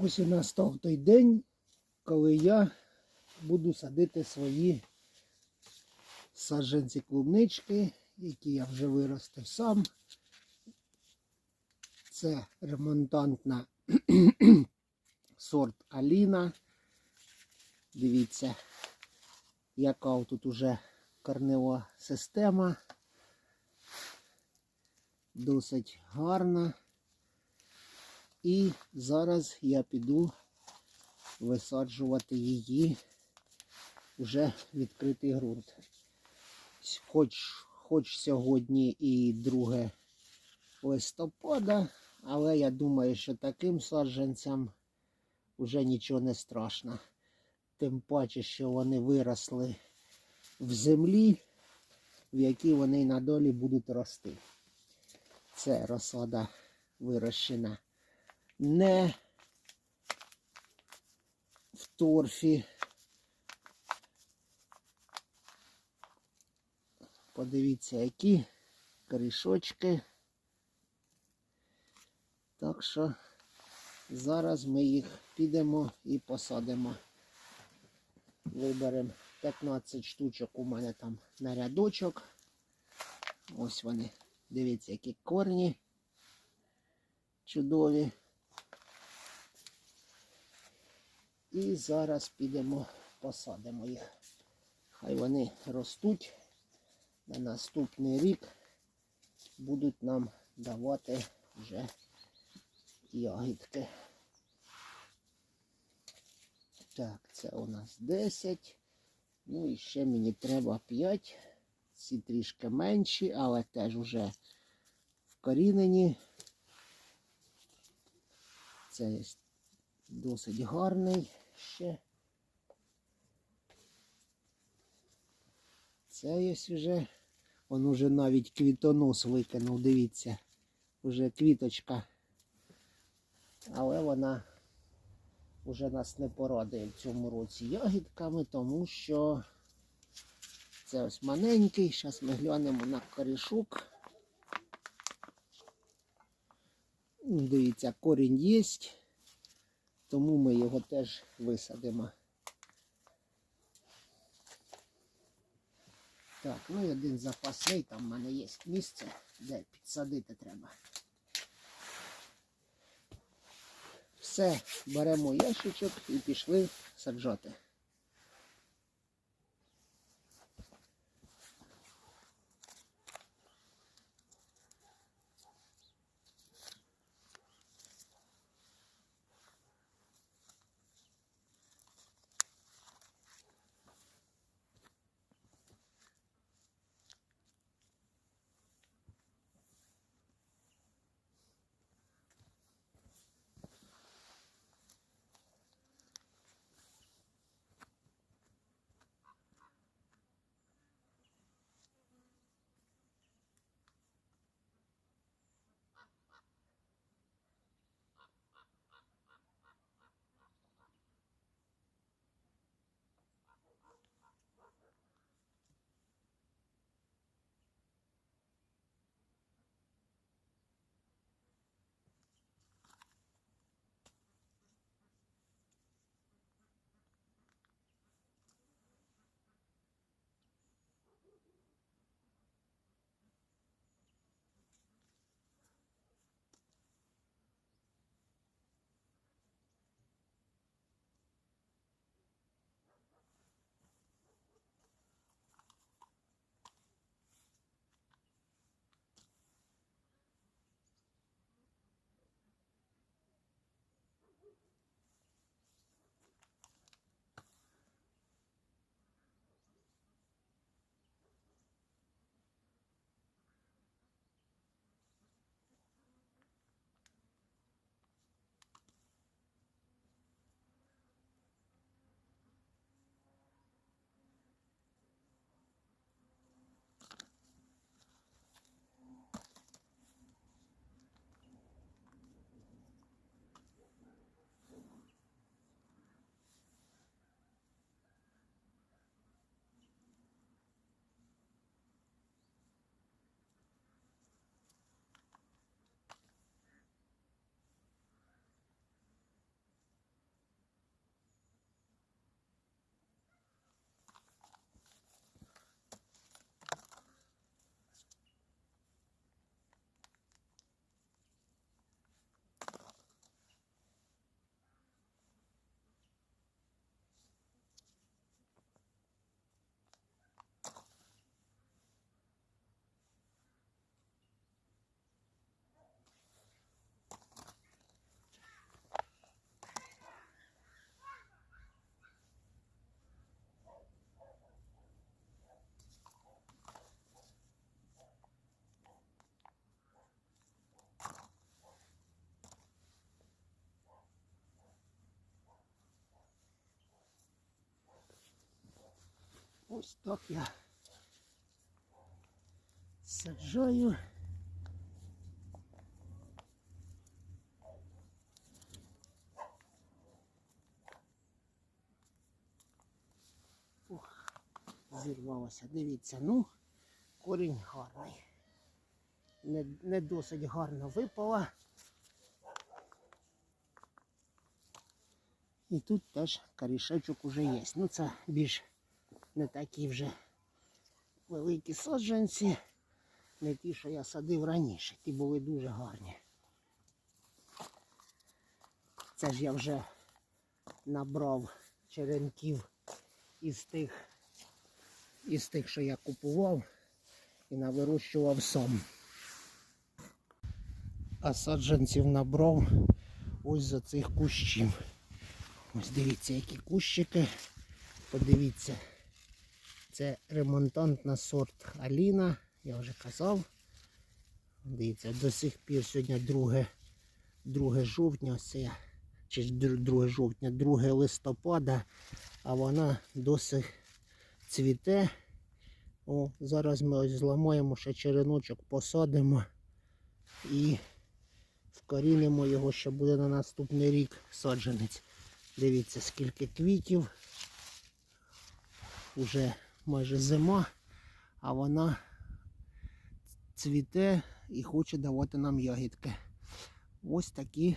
Ось і настав той день, коли я буду садити свої саджанці клубнички, які я вже виростив сам. Це ремонтантна сорт Аліна. Дивіться, яка тут уже корнева система. Досить гарна. І зараз я піду висаджувати її вже відкритий ґрунт. Хоч, хоч сьогодні і 2 листопада, але я думаю, що таким саджанцям вже нічого не страшно. Тим паче, що вони виросли в землі, в якій вони надолі будуть рости. Це розсада вирощена не в торфі. Подивіться, які корішочки. Так що зараз ми їх підемо і посадимо. Виберемо 15 штучок у мене там на рядочок. Ось вони. Дивіться, які корні чудові. І зараз підемо посадимо їх. Хай вони ростуть на наступний рік будуть нам давати вже ягідки. Так, це у нас 10. Ну і ще мені треба 5. Ці трішки менші, але теж вже вкорінені. Це досить гарний ще. Це є вже. Он уже навіть квітонос викинув, дивіться. Уже квіточка. Але вона вже нас не порадує в цьому році ягідками, тому що це ось маленький. Зараз ми глянемо на корішок. Дивіться, корінь є, тому ми його теж висадимо. Так, ну і один запасний, там в мене є місце, де підсадити треба. Все, беремо ящичок і пішли саджати. Ось так я саджаю. Ух, зірвалося. Дивіться, ну, корінь гарний. Не, не досить гарно випала. І тут теж корішечок уже є. Ну це більш не такі вже великі саджанці, не ті, що я садив раніше. Ті були дуже гарні. Це ж я вже набрав черенків із тих, із тих, що я купував і навирощував сам. А саджанців набрав ось за цих кущів. Ось дивіться, які кущики. Подивіться. Це ремонтантна сорт Аліна, я вже казав. Дивіться, до сих пір сьогодні 2, 2 жовтня, ось чи 2 жовтня, 2 листопада, а вона досить цвіте. О, зараз ми ось зламаємо ще череночок, посадимо і вкорінимо його, ще буде на наступний рік саджанець. Дивіться, скільки квітів. Уже майже зима, а вона цвіте і хоче давати нам ягідки. Ось такі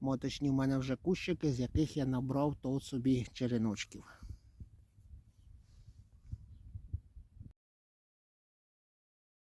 моточні в мене вже кущики, з яких я набрав то собі череночків.